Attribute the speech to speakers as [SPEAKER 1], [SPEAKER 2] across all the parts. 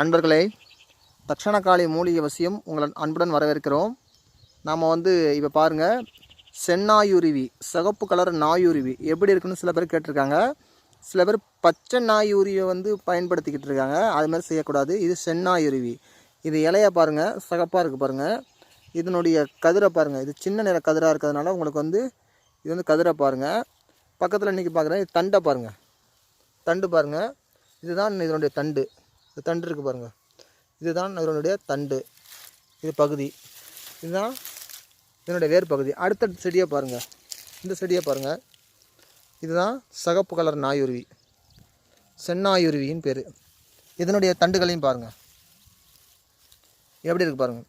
[SPEAKER 1] அன்பர்களே தட்சணகாளி மூலிகை வசியம் உங்களை அன்புடன் வரவேற்கிறோம். நாம் வந்து இப்போ பாருங்கள் செந்நாயுருவி சிகப்பு கலர் நாயுருவி எப்படி இருக்குன்னு சில பேர் கேட்டிருக்காங்க. சில பேர் பச்சை நாயுருவியை வந்து பயன்படுத்திக்கிட்டு இருக்காங்க. அது மாதிரி செய்யக்கூடாது. இது செந்நாயுருவி இது இலையை பாருங்கள் சிகப்பாக இருக்குது பாருங்கள் இதனுடைய கதிரை பாருங்கள் இது சின்ன நிற கதிராக இருக்கிறதுனால உங்களுக்கு வந்து இது வந்து கதிரை பாருங்கள் பக்கத்தில் இன்றைக்கி பார்க்குறேன் இது தண்டை பாருங்கள் தண்டு பாருங்கள் இதுதான் இதனுடைய தண்டு. இந்த தண்டு இருக்குது பாருங்கள் இதுதான் இதனுடைய தண்டு. இது பகுதி. இதுதான் இதனுடைய வேர் பகுதி. அடுத்த செடியை பாருங்கள் இந்த செடியை பாருங்கள் இதுதான் சகப்பு கலர் நாயுருவி. செந்நாயுருவின்னு பேர். இதனுடைய தண்டுகளையும் பாருங்கள் எப்படி இருக்கு பாருங்கள்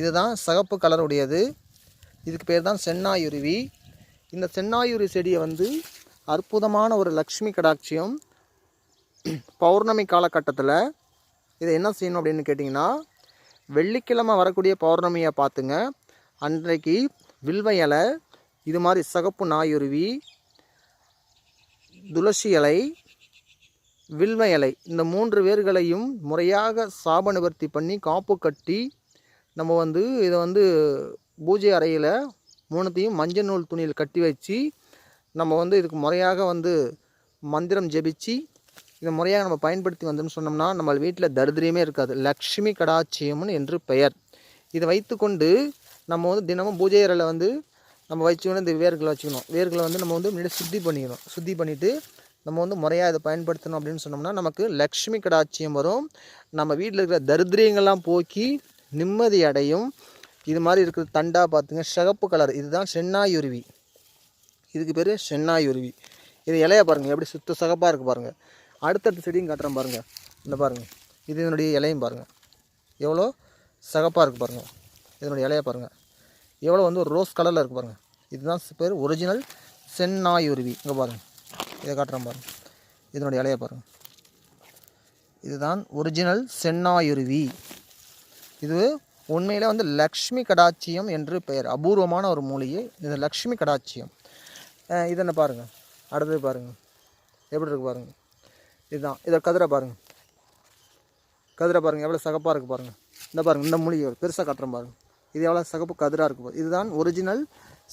[SPEAKER 1] இதுதான் சகப்பு கலர் உடையது இதுக்கு பேர் தான் சென்னாயுருவி. இந்த செந்நாயுருவி செடியை வந்து அற்புதமான ஒரு லக்ஷ்மி கடாட்சியம் பௌர்ணமி காலகட்டத்தில் இதை என்ன செய்யணும் அப்படின்னு கேட்டிங்கன்னா வெள்ளிக்கிழமை வரக்கூடிய பௌர்ணமியை பார்த்துங்க. அன்றைக்கு வில்வ இலை இது மாதிரி சகப்பு நாயுருவி துளசி இலை வில்வ இலை இந்த மூன்று வேர்களையும் முறையாக சாப நிவர்த்தி பண்ணி காப்பு கட்டி நம்ம வந்து இதை வந்து பூஜை அறையில் மூணுத்தையும் மஞ்சள் நூல் துணியில் கட்டி வச்சு நம்ம வந்து இதுக்கு முறையாக வந்து மந்திரம் ஜெபிச்சு இதை முறையாக நம்ம பயன்படுத்தி வந்தோம்னு சொன்னோம்னா நம்ம வீட்டில் தரித்திரியமே இருக்காது. லக்ஷ்மி கடாட்சியம்னு என்று பெயர். இதை வைத்துக்கொண்டு நம்ம வந்து தினமும் பூஜை அறையில் வந்து நம்ம வச்சுக்கணும் இந்த வேர்களை வச்சுக்கணும். வேர்களை வந்து நம்ம வந்து முன்னாடி சுத்தி பண்ணிக்கணும். சுத்தி பண்ணிவிட்டு நம்ம வந்து முறையாக இதை பயன்படுத்தணும் அப்படின்னு சொன்னோம்னா நமக்கு லக்ஷ்மி கடாட்சியம் வரும். நம்ம வீட்டில் இருக்கிற தரித்திரியங்கள்லாம் போக்கி நிம்மதி அடையும். இது மாதிரி இருக்கிற தண்டா பார்த்துங்க. சிகப்பு கலர். இதுதான் சென்னாயுருவி. இதுக்கு பேர் சென்னாயுருவி. இது இலையை பாருங்கள் எப்படி சுத்த சகப்பாக இருக்குது பாருங்கள் அடுத்தடுத்த செடியும் காட்டுறேன் பாருங்கள் இந்த பாருங்கள் இது இதனுடைய இலையும் பாருங்கள் எவ்வளோ சகப்பாக இருக்குது பாருங்கள் இதனுடைய இலையை பாருங்கள் எவ்வளோ வந்து ஒரு ரோஸ் கலரில் இருக்குது பாருங்கள் இதுதான் பேர் ஒரிஜினல் சென்னாயுருவி. இங்கே பாருங்கள் இதை காட்டுறேன் பாருங்கள் இதனுடைய இலையை பாருங்கள் இதுதான் ஒரிஜினல் சென்னாயுருவி. இது உண்மையில் வந்து லக்ஷ்மி கடாட்சியம் என்று பெயர். அபூர்வமான ஒரு மூலிகை. இது லக்ஷ்மி கடாட்சியம். அஹ் இது என்ன பாருங்கள் அடுத்தது பாருங்கள் எப்படி இருக்குது பாருங்கள் இதுதான். இதை கதிரை பாருங்கள் கதிரை பாருங்கள் எவ்வளோ சகப்பாக இருக்குது பாருங்கள் இந்த பாருங்கள் இந்த மூலிகை பெருசாக காட்டுறேன் பாருங்கள் இது எவ்வளோ சகப்பு கதிராக இருக்குது இதுதான் ஒரிஜினல்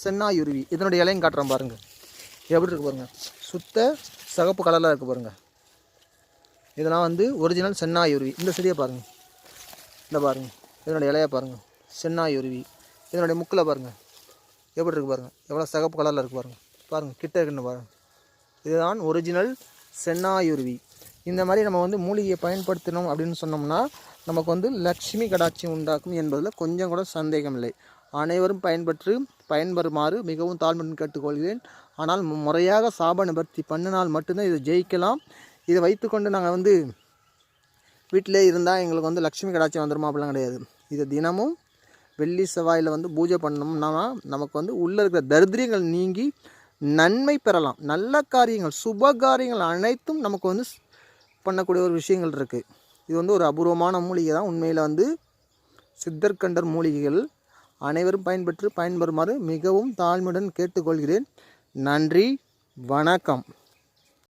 [SPEAKER 1] சென்னாயுருவி. இதனுடைய இலையும் காட்டுறேன் பாருங்கள் எப்படி இருக்கு பாருங்கள் சுத்த சகப்பு கலரில் இருக்குது பாருங்கள் இதெல்லாம் வந்து ஒரிஜினல் சென்னாயுருவி. இந்த செடியை பாருங்கள் இந்த பாருங்கள் இதனுடைய இலையை பாருங்கள் சென்னாயுருவி. இதனுடைய முக்கில் பாருங்கள் எப்படி இருக்குது பாருங்கள் எவ்வளோ சகப்பு கலரில் இருக்குது பாருங்கள் பாருங்கள் கிட்ட இருக்குன்னு பாருங்கள் இதுதான் ஒரிஜினல் சென்னாயுருவி. இந்த மாதிரி நம்ம வந்து மூலிகையை பயன்படுத்தினோம் அப்படின்னு சொன்னோம்னா நமக்கு வந்து லக்ஷ்மி கடாட்சியம் உண்டாக்கும் என்பதில் கொஞ்சம் கூட சந்தேகம் இல்லை. அனைவரும் பயன்பெற்று பயன்பெறுமாறு மிகவும் தாழ்மையுடன் கேட்டுக்கொள்கிறேன். ஆனால் முறையாக சாப நிவர்த்தி பண்ணினால் மட்டும்தான் இதை ஜெயிக்கலாம். இதை வைத்துக்கொண்டு நாங்கள் வந்து வீட்டிலே இருந்தால் எங்களுக்கு வந்து லக்ஷ்மி கடாட்சியம் வந்துடுமா அப்படிலாம் கிடையாது. இதை தினமும் வெள்ளி செவ்வாயில் வந்து பூஜை பண்ணோம்னா நமக்கு வந்து உள்ளே இருக்கிற தரித்திரியங்கள் நீங்கி நன்மை பெறலாம். நல்ல காரியங்கள் சுப காரியங்கள் அனைத்தும் நமக்கு வந்து ஸ்- பண்ணக்கூடிய ஒரு விஷயங்கள் இருக்குது இது வந்து ஒரு அபூர்வமான மூலிகை தான். உண்மையில் வந்து சித்தர்கண்டர் மூலிகைகள் அனைவரும் பயன்பெற்று பயன்பெறுமாறு மிகவும் தாழ்மையுடன் கேட்டுக்கொள்கிறேன். நன்றி வணக்கம்.